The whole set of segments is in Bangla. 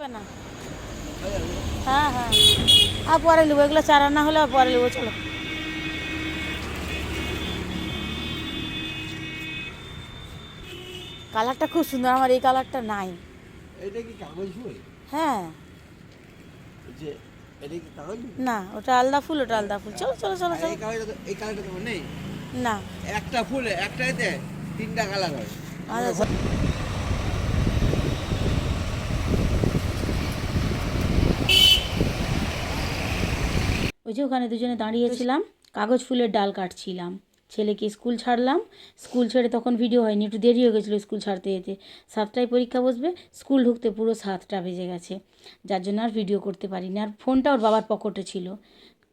হবে না। হ্যাঁ হ্যাঁ। আর পরে নেব এগুলো চারা না হলে আর পরে নেব চলো। কালারটা খুব সুন্দর আমার এই কালারটা নাই। এটা কি কাগজ ফুল? হ্যাঁ। যে এটা কি কাগজ না ওটা আলাদা ফুল ওটা আলাদা ফুল। চলো চলো চলো চলো। এই কাগজটা এই কালারটা তোমার নেই। না। একটা ফুল একটাইতে তিনটা কালার হয়। আচ্ছা। ওই যে ওখানে দুজনে দাঁড়িয়েছিলাম, কাগজ ফুলের ডাল কাটছিলাম। ছেলেকে স্কুল ছাড়লাম, স্কুল ছেড়ে তখন ভিডিও হয়নি, একটু দেরি হয়ে গেছিল স্কুল ছাড়তে যেতে। সাতটায় পরীক্ষা বসবে, স্কুল ঢুকতে পুরো সাতটা বেজে গেছে। যার জন্য আর ভিডিও করতে পারিনি। আর ফোনটা ওর বাবার পকেটে ছিল।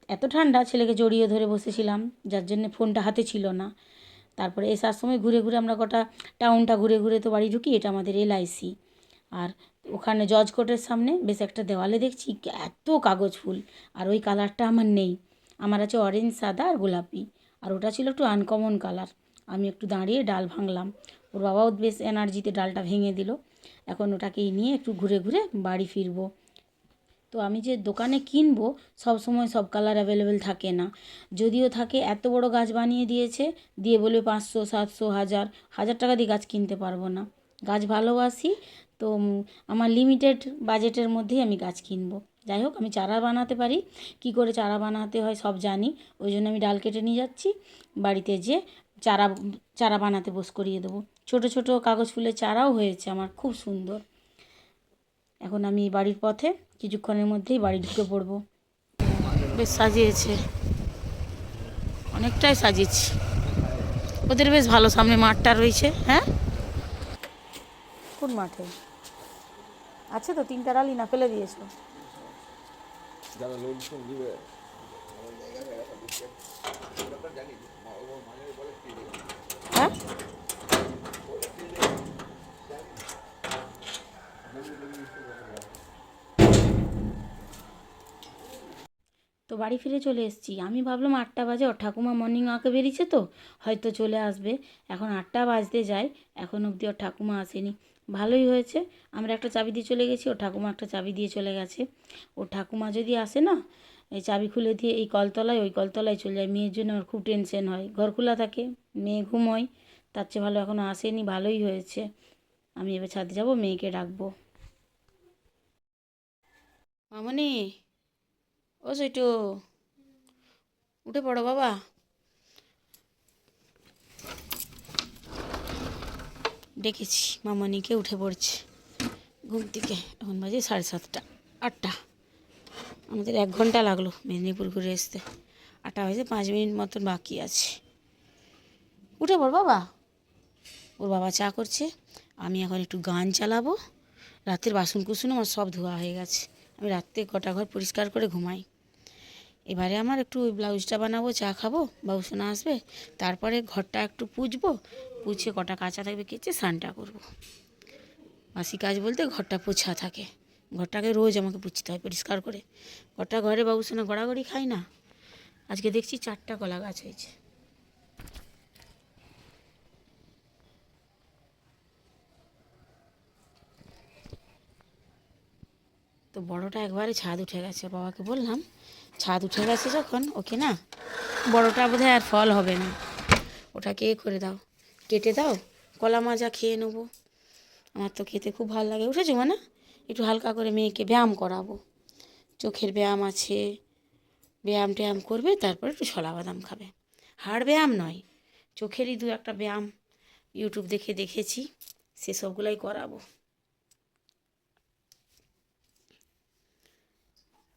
এত ঠান্ডা, ছেলেকে জড়িয়ে ধরে বসেছিলাম, যার জন্য ফোনটা হাতে ছিল না। তারপরে এসার সময় ঘুরে ঘুরে আমরা গোটা টাউনটা ঘুরে ঘুরে তো বাড়ি ঢুকি, এটা আমাদের এলআইসি আর ওখানে জজ কোর্টের সামনে বেশ একটা দেওয়ালে দেখছি এত কাগজ ফুল। আর ওই কালারটা আমার নেই। আমার আছে অরেঞ্জ সাদা আর গোলাপি। আর ওটা ছিল একটু আনকমন কালার আমি একটু দাঁড়িয়ে ডাল ভাঙলাম। ওর বাবাও বেশ এনার্জিতে ডালটা ভেঙে দিল। এখন ওটাকে নিয়ে একটু ঘুরে ঘুরে বাড়ি ফিরবো। তো আমি যে দোকানে কিনবো, সব সময় সব কালার অ্যাভেলেবেল থাকে না। যদিও থাকে, এত বড় গাছ বানিয়ে দিয়েছে, দিয়ে বলবে পাঁচশো, সাতশো, হাজার। হাজার টাকা দিয়ে গাছ কিনতে পারব না। গাছ ভালোবাসি তো আমার লিমিটেড বাজেটের মধ্যেই আমি গাছ কিনবো। যাই হোক, আমি চারা বানাতে পারি। কি করে চারা বানাতে হয় সব জানি। ওই জন্য আমি ডাল কেটে নিয়ে যাচ্ছি। বাড়িতে যে চারা চারা বানাতে বস করিয়ে দেবো। ছোট ছোট কাগজ ফুলের চারাও হয়েছে আমার, খুব সুন্দর। এখন আমি বাড়ির পথে কিছুক্ষণের মধ্যেই বাড়ি ঢুকে পড়ব। বেশ সাজিয়েছে। অনেকটাই সাজিয়েছি। ওদের বেশ ভালো, সামনে মাঠটা রয়েছে। হ্যাঁ? কোন মাঠে? আছে তো তিনটা ডালি না ফেলে দিয়েছ যারা লোন দিবে হ্যাঁ তো বাড়ি ফিরে চলে এসেছি। আমি ভাবলাম আটটা বাজে ওর ঠাকুমা মর্নিং ওয়াকে বেরিয়েছে তো হয়তো চলে আসবে। এখন আটটা বাজতে যায় এখন অবধি ওর ঠাকুমা আসেনি। ভালোই হয়েছে। আমরা একটা চাবি দিয়ে চলে গেছি ওর ঠাকুমা একটা চাবি দিয়ে চলে গেছে। ওর ঠাকুমা যদি আসে না, এই চাবি খুলে দিয়ে এই কলতলায়, ওই কলতলায় চলে যায়। মেয়ের জন্য আমার খুব টেনশন হয়। ঘর খোলা থাকে, মেয়ে ঘুমোয়, তার চেয়ে ভালো এখনও আসেনি, ভালোই হয়েছে। আমি এবার ছাদে যাব, মেয়েকে ডাকবো। মামনি, ও সইটু উঠে পড়ো বাবা। ডেকেছি মামনিকে উঠে পড়ছে। ঘুম থেকে এখন বাজে সাড়ে সাতটা, আটটা। আমাদের এক ঘণ্টা লাগল মেদিনীপুর ঘুরে আসতে। আটটা বাজে পাঁচ মিনিট মতন বাকি আছে। উঠে পড় বাবা। ওর বাবা চা করছে, আমি এখন একটু গান চালাবো। রাতের বাসন কুসুন আমার সব ধোয়া হয়ে গেছে। আমি রাত্রে কটা ঘর পরিষ্কার করে ঘুমাই। এবারে আমার একটু ব্লাউজটা বানাবো, চা খাব বাবুসোনা আসবে। তারপরে ঘরটা একটু পুজবো পুছে কটা কাঁচা থাকবে কেচে স্নানটা করব। বাসি কাজ বলতে ঘরটা পোছা থাকে। ঘরটাকে রোজ আমাকে পুছতে হয় পরিষ্কার করে। ঘরটা ঘরে বাবুসোনা গড়াগড়ি খাই না। আজকে দেখছি চারটা কলা গাছ হয়েছে। তো বড়টা একবারে ছাদ উঠে গেছে। বাবাকে বললাম, ছাদ উঠে গেছে যখন, ওকে না, বড়টা বোধহয় আর ফল হবে না। ওটাকে করে দাও। কেটে দাও, কলা মাজা খেয়ে নেব। আমার তো খেতে খুব ভালো লাগে, উঠেছো মানে? একটু হালকা করে মেয়েকে ব্যায়াম করাবো। চোখের ব্যায়াম আছে, ব্যায়াম ট্যায়াম করবে, তারপরে একটু ছলা বাদাম খাবে। হাড় ব্যায়াম নয়, চোখেরই দু একটা ব্যায়াম ইউটিউব দেখে দেখেছি সেসবগুলাই করাবো।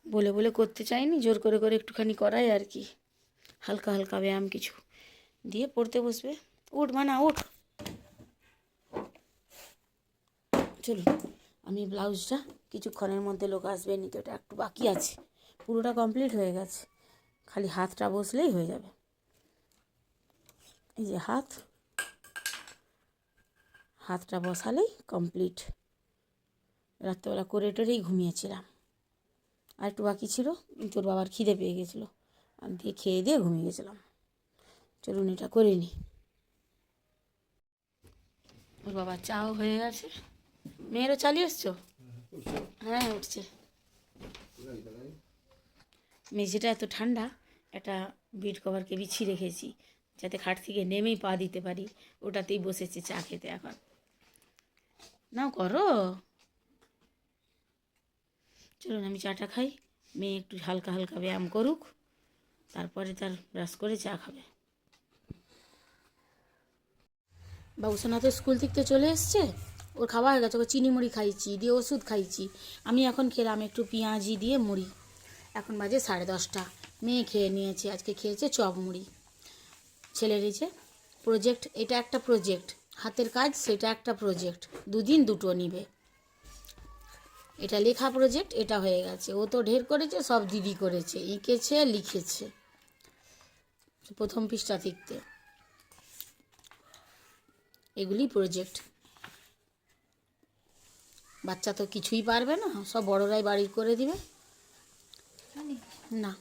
বলে বলে করতে চাইনি, জোর করে করে একটুখানি করাই আর কি। হালকা হালকা ব্যায়াম কিছু দিয়ে পড়তে বসবে। উঠ মানা, উঠ। চলুন, আমি ব্লাউজটা কিছুক্ষণের মধ্যে লোক আসবে নি তো এটা একটু বাকি আছে। পুরোটা কমপ্লিট হয়ে গেছে। খালি হাতটা বসলেই হয়ে যাবে। এই যে হাত। হাতটা বসালেই কমপ্লিট রাত্রেবেলা করে টরেই ঘুমিয়েছিলাম। আর একটু বাকি ছিল, তোর বাবার খিদে পেয়ে গেছিল। আর দিয়ে খেয়ে দিয়ে ঘুমিয়ে গেছিলাম। চলুন, এটা করে নি। ওর বাবার চাও হয়ে গেছে। মেয়েরও চালিয়ে এসছো? হ্যাঁ উঠছে। মেঝেটা এত ঠান্ডা, একটা বেড কভারকে বিছিয়ে রেখেছি, যাতে খাট থেকে নেমেই পা দিতে পারি। ওটাতেই বসেছে চা খেতে এখন। নাও, করো। চলুন, আমি চাটা খাই। মেয়ে একটু হালকা হালকা ব্যায়াম করুক, তারপরে তার ব্রাশ করে চা খাবে। বাবুসোনা তো স্কুল থেকে চলে এসছে, ওর খাওয়া হয়ে গেছে, ওকে চিনি মুড়ি খাইছি দিয়ে ওষুধ খাইছি আমি এখন খেলাম একটু পেঁয়াজি দিয়ে মুড়ি। এখন বাজে সাড়ে দশটা, মেয়ে খেয়ে নিয়েছে, আজকে খেয়েছে চপ মুড়ি। ছেলের এই প্রজেক্ট এটা একটা প্রজেক্ট হাতের কাজ সেটা একটা প্রজেক্ট দুদিন দুটো নিবে। এটা লেখা প্রজেক্ট এটা হয়ে গেছে, ও তো ঢের করেছে, সব দিদি করেছে, এঁকেছে, লিখেছে। প্রথম পৃষ্ঠা লিখতে এগুলি প্রজেক্ট বাচ্চা তো কিছুই পারবে না, সব বড়রাই বাড়ি করে দিবে। না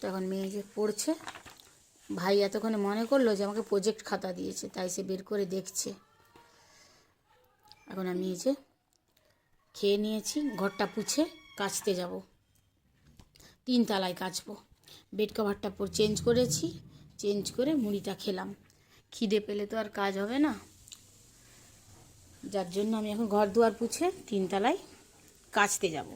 তখন এখন মেয়ে যে পড়ছে, ভাই এতক্ষণে মনে করল যে আমাকে প্রজেক্ট খাতা দিয়েছে, তাই সে বের করে দেখছে। এখন আমি এই যে খেয়ে নিয়েছি, ঘরটা পুছে কাচতে যাব। তিন তালায় কাচবো বেড কভারটা চেঞ্জ করেছি চেঞ্জ করে মুড়িটা খেলাম। খিদে পেলে তো আর কাজ হবে না। যার জন্য আমি এখন ঘর দুয়ার পুছে তিনতলায় কাচতে যাব।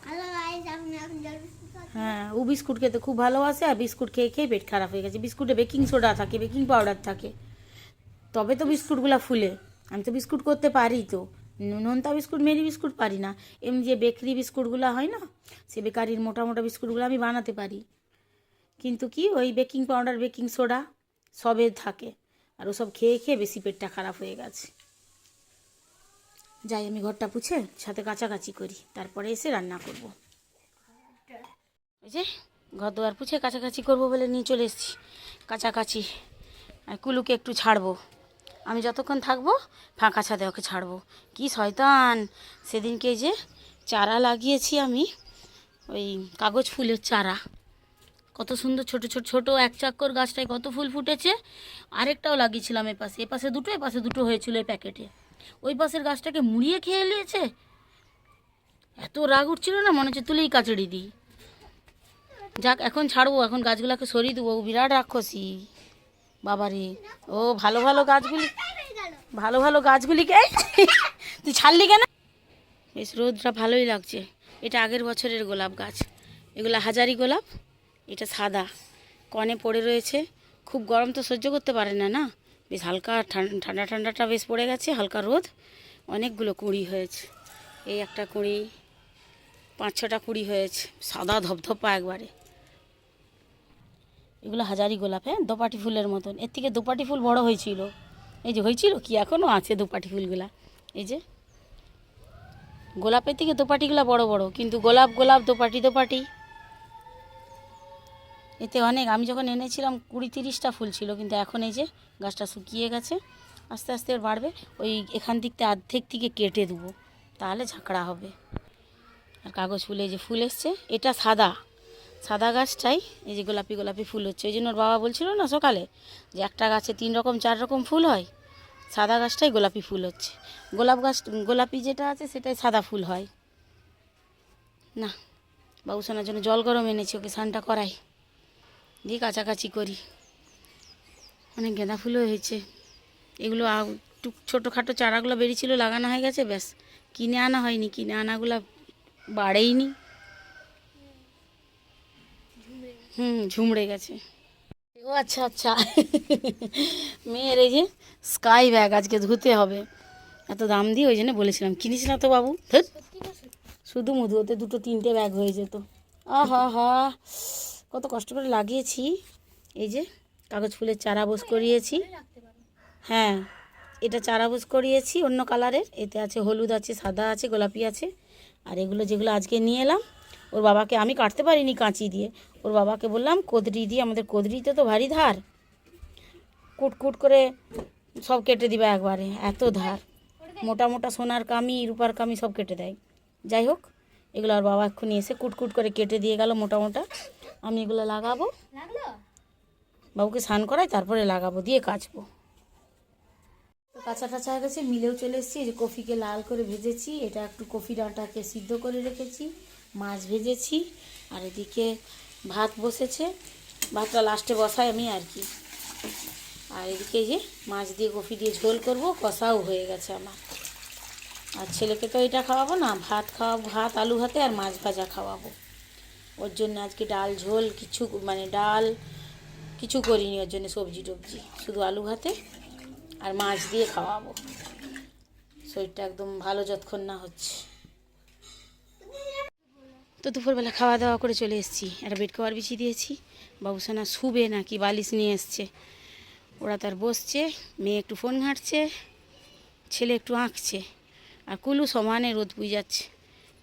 হ্যাঁ ও বিস্কুট খেতে খুব ভালোবাসে আর বিস্কুট খেয়ে খেয়ে পেট খারাপ হয়ে গেছে। বিস্কুটে বেকিং সোডা থাকে বেকিং পাউডার থাকে। তবে তো বিস্কুটগুলো ফুলে। আমি তো বিস্কুট করতে পারি তো। নোনতা বিস্কুট মেরি বিস্কুট পারি না। এমনি যে বেকারি বিস্কুটগুলো হয় না সে বেকারির মোটা মোটা বিস্কুটগুলো আমি বানাতে পারি। কিন্তু কি ওই বেকিং পাউডার বেকিং সোডা সবে থাকে। আর ওসব খেয়ে খেয়ে বেশি পেটটা খারাপ হয়ে গেছে। যাই, আমি ঘরটা পুছে সাথে কাছাকাছি করি, তারপরে এসে রান্না করব। ওই যে, ঘর দুয়ার পুছে কাছাকাছি করব বলে নিয়ে চলে এসেছি। কাছাকাছি, আর কুলুকে একটু ছাড়বো। আমি যতক্ষণ থাকব, ফাঁকা ছাদে ওকে ছাড়বো। কি শয়তান! সেদিনকে যে চারা লাগিয়েছি আমি, ওই কাগজ ফুলের চারা। কত সুন্দর ছোট ছোট ছোট এক চাক্কর গাছটায় কত ফুল ফুটেছে। আরেকটাও লাগিয়েছিলাম এপাশে। এপাশে দুটো এ পাশে দুটো হয়েছিল এই প্যাকেটে। ওই পাশের গাছটাকে মুড়িয়ে খেয়ে নিয়েছে? এত রাগ উঠছিল না? মনে হচ্ছে তুলেই কাচড়ি দিই। যাক, এখন ছাড়বো। এখন গাছগুলোকে সরিয়ে দেবো। বিরাট রাক্ষসী। বাবারে। ও ভালো ভালো গাছগুলি, ভালো ভালো গাছগুলিকে তুই ছাড়লি কেন? বেশ রোদটা ভালোই লাগছে। এটা আগের বছরের গোলাপ গাছ। এগুলো হাজারি গোলাপ। এটা সাদা। কনে পড়ে রয়েছে। খুব গরম তো সহ্য করতে পারে না না? বেশ হালকা ঠান- ঠান্ডা, ঠান্ডাটা বেশ পড়ে গেছে, হালকা রোদ। অনেকগুলো কুঁড়ি হয়েছে। এই একটা কুঁড়ি, পাঁচ ছটা কুড়ি হয়েছে। সাদা ধপধপা একবারে। এগুলো হাজারি গোলাপ হ্যাঁ? দোপাটি ফুলের মতন। এর থেকে দোপাটি ফুল বড় হয়েছিল। এই যে হয়েছিল কি? এখনও আছে দোপাটি ফুলগুলা। এই যে গোলাপের থেকে দোপাটিগুলো বড় বড়। কিন্তু গোলাপ গোলাপ, দোপাটি দোপাটি। এতে অনেক, আমি যখন এনেছিলাম কুড়ি তিরিশটা ফুল ছিল, কিন্তু এখন এই যে গাছটা শুকিয়ে গেছে, আস্তে আস্তে বাড়বে, ওই এখান থেকে অর্ধেক থেকে কেটে দেবো, তাহলে ঝাঁকড়া হবে। আর কাগজ ফুলে যে ফুল এসছে, এটা সাদা সাদা গাছটাই, এই যে গোলাপি গোলাপি ফুল হচ্ছে, ওই জন্য ওর বাবা বলছিল না সকালে যে একটা গাছে তিন রকম, চার রকম ফুল হয়, সাদা গাছটাই গোলাপি ফুল হচ্ছে। গোলাপ গাছ, গোলাপি যেটা আছে সেটাই সাদা ফুল হয়। না, বাবু সোনার জন্য জল গরম এনেছি, ওকে স্নানটা করাই। দিয়ে কাছাকাছি করি। অনেক গাঁদা ফুলও হয়েছে। এগুলো টুক ছোটোখাটো চারাগুলো বেরিয়েছিল লাগানো হয়ে গেছে ব্যাস। কিনে আনা হয়নি কিনে আনাগুলো বাড়েইনি। হুম ঝুমড়ে গেছে। ও আচ্ছা আচ্ছা। মেয়ের এই যে স্কাই ব্যাগ আজকে ধুতে হবে। এত দাম দিয়ে ওই জন্য বলেছিলাম কিনিস না তো বাবু শুধু মধু ওতে দুটো তিনটে ব্যাগ হয়ে যেত আহা হা। কত কষ্ট করে লাগিয়েছি। এই যে, কাগজ ফুলের চারা বোস করিয়েছি। হ্যাঁ এটা চারা বোস করিয়েছি অন্য কালারের। এতে আছে হলুদ আছে, সাদা আছে, গোলাপি আছে। আর এগুলো যেগুলো আজকে নিয়ে এলাম, ওর বাবাকে আমি কাটতে পারিনি কাঁচি দিয়ে। ওর বাবাকে বললাম, কোদরি দিয়ে আমাদের কোদরিতে তো ভারী ধার। কুট কুট করে সব কেটে দিবে একবারে, এত ধার। মোটা মোটা সোনার কামি, রূপার কামি সব কেটে দেয়। যাই হোক, এগুলো আর বাবা এক্ষুনি এসে কুটকুট করে কেটে দিয়ে গেল মোটা মোটা। আমি এগুলো লাগাবো। বাবুকে স্নান করাই তারপরে লাগাবো দিয়ে কাচবো। তো কাঁচা টাচা হয়ে গেছে মিলেও চলে এসেছি। যে কফিকে লাল করে ভেজেছি এটা একটু কফি ডাঁটাকে সিদ্ধ করে রেখেছি মাছ ভেজেছি আর এদিকে ভাত বসেছে। ভাতটা লাস্টে বসাই আমি আর কি। আর এদিকে যে মাছ দিয়ে কফি দিয়ে ঝোল করব কষাও হয়ে গেছে আমার। আর ছেলেকে তো এটা খাওয়াবো না ভাত খাওয়াবো ভাত আলু ভাতে আর মাছ ভাজা খাওয়াবো। ওর জন্য আজকে ডাল, ঝোল, কিছু মানে ডাল, কিছু করিনি ওর জন্য সবজি টবজি, শুধু আলু ভাতে আর মাছ দিয়ে খাওয়াবো। শরীরটা একদম ভালো যতক্ষণ না হচ্ছে। তো দুপুরবেলা খাওয়া দাওয়া করে চলে এসেছি। একটা বেড কভার বিছিয়ে দিয়েছি। বাবুসানা শুবে নাকি, বালিশ নিয়ে এসছে। ওরা তার বসছে, মেয়ে একটু ফোন ঘাঁটছে, ছেলে একটু আঁকছে। আর কুলু সমানে রোদ পুই যাচ্ছে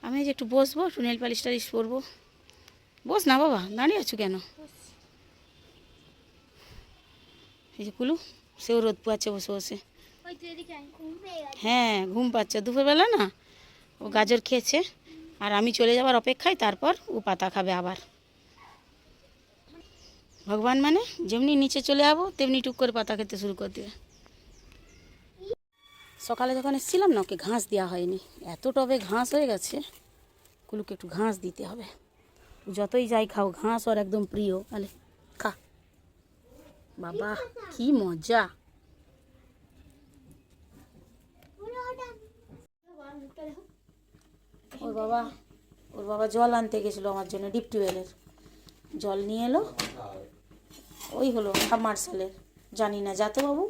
আমি যে একটু বসবো, একটু নেল পালিশ টালিশ পরবো। বস না বাবা, দাঁড়িয়ে আছো কেন? এই যে কুলু, সেও রোদ পুয়াচ্ছে বসে বসে। হ্যাঁ ঘুম পাচ্ছে। দুপুরবেলা না, ও গাজর খেয়েছে, আর আমি চলে যাওয়ার অপেক্ষায় তারপর ও পাতা খাবে আবার। ভগবান মানে যেমনি নিচে চলে যাব, তেমনি টুক করে পাতা খেতে শুরু করে দেবে। সকালে যখন এসেছিলাম না, ওকে ঘাস দেওয়া হয়নি। এত টবে ঘাস হয়ে গেছে, কুলুকে একটু ঘাস দিতে হবে। যতই যাই খাও, ঘাস ওর একদম প্রিয় আলে খা। বাবা, কি মজা। ওর বাবা ওর বাবা জল আনতে গেছিল আমার জন্য ডিপ টিউবওয়েলের জল নিয়ে এলো। ওই হলো সাবমার্সালের জানি না যাতে বাবু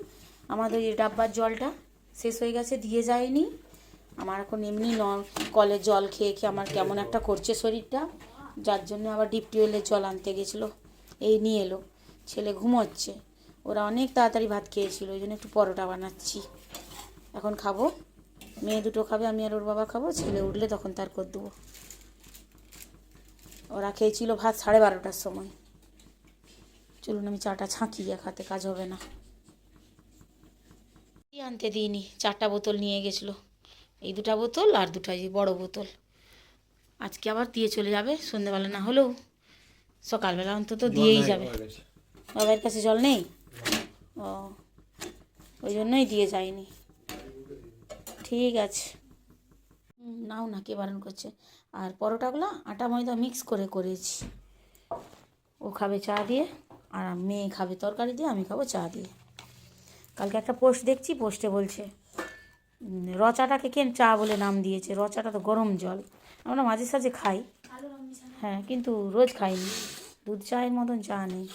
আমাদের ওই ডাব্বার জলটা শেষ হয়ে গেছে, দিয়ে যায়নি। আমার এখন এমনি ন কলের জল খেয়ে খেয়ে আমার কেমন একটা করছে শরীরটা। যার জন্য আবার ডিপ টিউবওয়েলের জল আনতে গেছিল। এই নিয়ে এলো। ছেলে ঘুমোচ্ছে। ওরা অনেক তাড়াতাড়ি ভাত খেয়েছিল, ওই জন্য একটু পরোটা বানাচ্ছি। এখন খাব। মেয়ে দুটো খাবে, আমি আর ওর বাবা খাব। ছেলে উঠলে তখন তার করে দেবো। ওরা খেয়েছিল ভাত সাড়ে বারোটার সময়। চলুন আমি চাটা ছাঁকি এক হাতে কাজ হবে না। আনতে দিইনি? চারটা বোতল নিয়ে গেছিল। এই দুটা বোতল আর দুটা বড় বোতল। আজকে আবার দিয়ে চলে যাবে সন্ধেবেলা না হলেও। সকালবেলা অন্তত দিয়েই যাবে। বাবার কাছে জল নেই? ও ওই জন্যই দিয়ে যায়নি। ঠিক আছে। নাও না কে বারণ করছে? আর পরোটাগুলো আটা ময়দা মিক্স করে করেছি। ও খাবে চা দিয়ে আর মেয়ে খাবে তরকারি দিয়ে আমি খাব চা দিয়ে। কালকে একটা পোস্ট দেখছি পোস্টে বলছে রচাটাকে কেন চা বলে নাম দিয়েছে? রচাটা তো গরম জল। আমরা মাঝে সাঝে খাই। হ্যাঁ কিন্তু রোজ খাইনি দুধ চায়ের মতন চা নেই।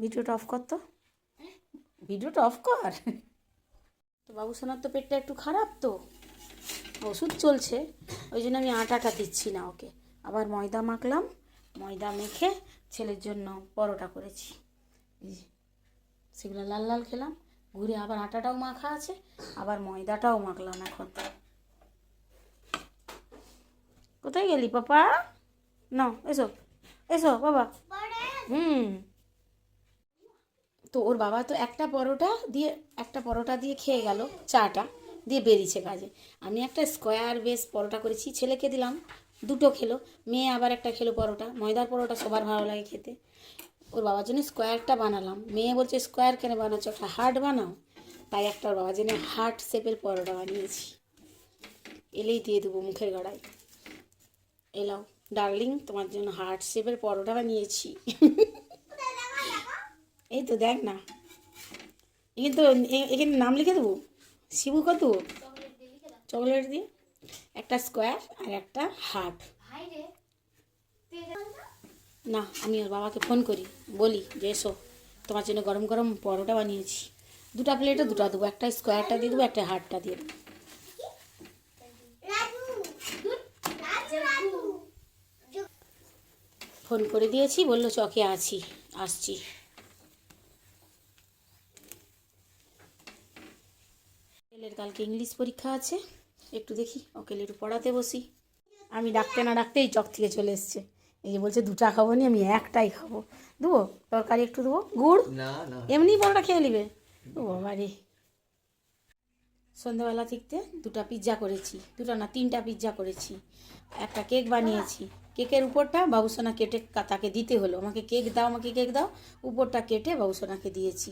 ভিডিওটা অফ কর তো। ভিডিওটা অফ কর। তো বাবু সোনার তো পেটটা একটু খারাপ তো। ওষুধ চলছে। ওই জন্য আমি আটাটা দিচ্ছি না ওকে। আবার ময়দা মাখলাম। ময়দা মেখে ছেলের জন্য পরোটা করেছি। সেগুলো লাল লাল খেলাম। ঘুরে আবার আটাটাও মাখা আছে, আবার ময়দাটাও মাখলাম এখন। কোথায় গেলি পাপা? না, এসো এসো বাবা। হুম। তো ওর বাবা তো একটা পরোটা দিয়ে, একটা পরোটা দিয়ে খেয়ে গেল, চাটা দিয়ে বেরিয়েছে কাজে। আমি একটা স্কোয়ার বেস পরোটা করেছি, ছেলেকে দিলাম, দুটো খেলো, মেয়ে আবার একটা খেলো পরোটা, ময়দার পরোটা সবার ভালো লাগে খেতে। ওর বাবার জন্য স্কোয়ারটা বানালাম। মেয়ে বলছে, স্কোয়ার কেন বানাচ্ছ? একটা হার্ট বানাও। তাই একটা বাবার জন্য হার্ট শেপের পরোটা বানিয়েছি। এলেই দিয়ে দেবো মুখের গড়ায়। এলাও ডার্লিং, তোমার জন্য হার্ট শেপের পরোটা বানিয়েছি। এই তো দেখ না। এখানে তো এখানে নাম লিখে দেবো? শিবু কত? চকলেট দিয়ে। একটা স্কোয়ার আর একটা হার্ট। না, আমি ওর বাবাকে ফোন করি। বলি যে, এসো, তোমার জন্য গরম গরম পরোটা বানিয়েছি। দুটা প্লেটে দুটা দেবো, একটা স্কোয়ারটা দিয়ে দেবো, একটা হার্টটা দিয়ে দেবো। ফোন করে দিয়েছি, বলল চকে আছি, আসছি। ছেলের কালকে ইংলিশ পরীক্ষা আছে, একটু দেখি, ওকে একটু পড়াতে বসি। আমি ডাকতে না ডাকতেই চক থেকে চলে এসছে। এই যে বলছে দুটা খাব নি আমি একটাই খাব। দেবো? তরকারি একটু দেবো? গুড়? না না। এমনি পরোটা খেয়ে নিবে? ও বাবা রে। সন্ধ্যাবেলা থেকে দুটো পিৎজা করেছি। দুটো না তিনটা পিৎজা করেছি। একটা কেক বানিয়েছি। কেকের উপরটা বাবুসোনা কেটে তাকে দিতে হলো। আমাকে কেক দাও আমাকে কেক দাও। উপরটা কেটে বাবুসোনাকে দিয়েছি।